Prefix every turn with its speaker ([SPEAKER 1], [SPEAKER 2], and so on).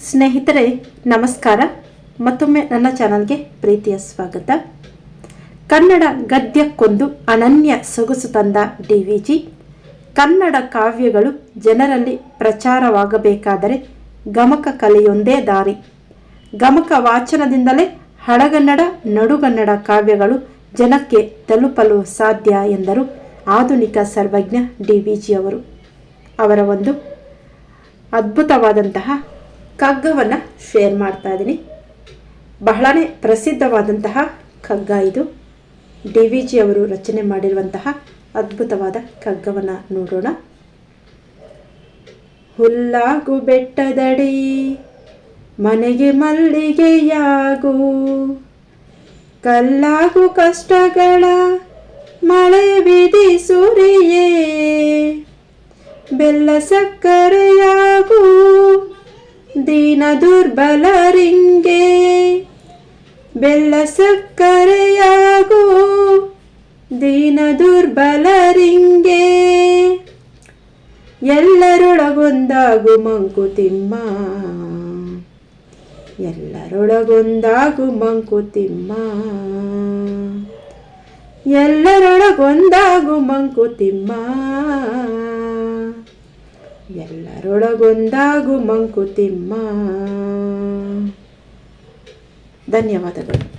[SPEAKER 1] ಸ್ನೇಹಿತರೆ, ನಮಸ್ಕಾರ. ಮತ್ತೊಮ್ಮೆ ನನ್ನ ಚಾನಲ್ಗೆ ಪ್ರೀತಿಯ ಸ್ವಾಗತ. ಕನ್ನಡ ಗದ್ಯಕ್ಕೊಂದು ಅನನ್ಯ ಸೊಗಸು ತಂದ ಡಿ ವಿ ಜಿ. ಕನ್ನಡ ಕಾವ್ಯಗಳು ಜನರಲ್ಲಿ ಪ್ರಚಾರವಾಗಬೇಕಾದರೆ ಗಮಕ ಕಲೆಯೊಂದೇ ದಾರಿ. ಗಮಕ ವಾಚನದಿಂದಲೇ ಹಳಗನ್ನಡ, ನಡುಗನ್ನಡ ಕಾವ್ಯಗಳು ಜನಕ್ಕೆ ತಲುಪಲು ಸಾಧ್ಯ ಎಂದರು ಆಧುನಿಕ ಸರ್ವಜ್ಞ ಡಿ ವಿ ಜಿಯವರು. ಅವರ ಒಂದು ಅದ್ಭುತವಾದಂತಹ ಕಗ್ಗವನ್ನು ಶೇರ್ ಮಾಡ್ತಾ ಇದ್ದೀನಿ ಬಹಳನೇ ಪ್ರಸಿದ್ಧವಾದಂತಹ ಕಗ್ಗ ಇದು. ಡಿ ವಿ ಜಿ ಅವರು ರಚನೆ ಮಾಡಿರುವಂತಹ ಅದ್ಭುತವಾದ ಕಗ್ಗವನ್ನು ನೋಡೋಣ. ಹುಲ್ಲಾಗು ಬೆಟ್ಟದಡಿ, ಮನೆಗೆ ಮಲ್ಲಿಗೆಯಾಗು. ಕಲ್ಲಾಗು ಕಷ್ಟಗಳ, ಮಳೆ ಬಿದಿ ಸುರಿಯೇ. ಬೆಲ್ಲ ಸಕ್ಕರೆಯಾಗು. ದೀನ ದುರ್ಬಲರಿಂಗೆ ಬೆಲ್ಲ ಸಕ್ಕರೆಯಾಗು. ದೀನ ದುರ್ಬಲರಿಂಗೆ ಎಲ್ಲರೊಳಗೊಂದಾಗು ಮಂಕುತಿಮ್ಮ ಎಲ್ಲರೊಳಗೊಂದಾಗು ಮಂಕುತಿಮ್ಮ ಎಲ್ಲರೊಳಗೊಂದಾಗು ಮಂಕುತಿಮ್ಮ ಎಲ್ಲರೊಳಗೊಂದಾಗು ಮಂಕುತಿಮ್ಮ. ಧನ್ಯವಾದಗಳು.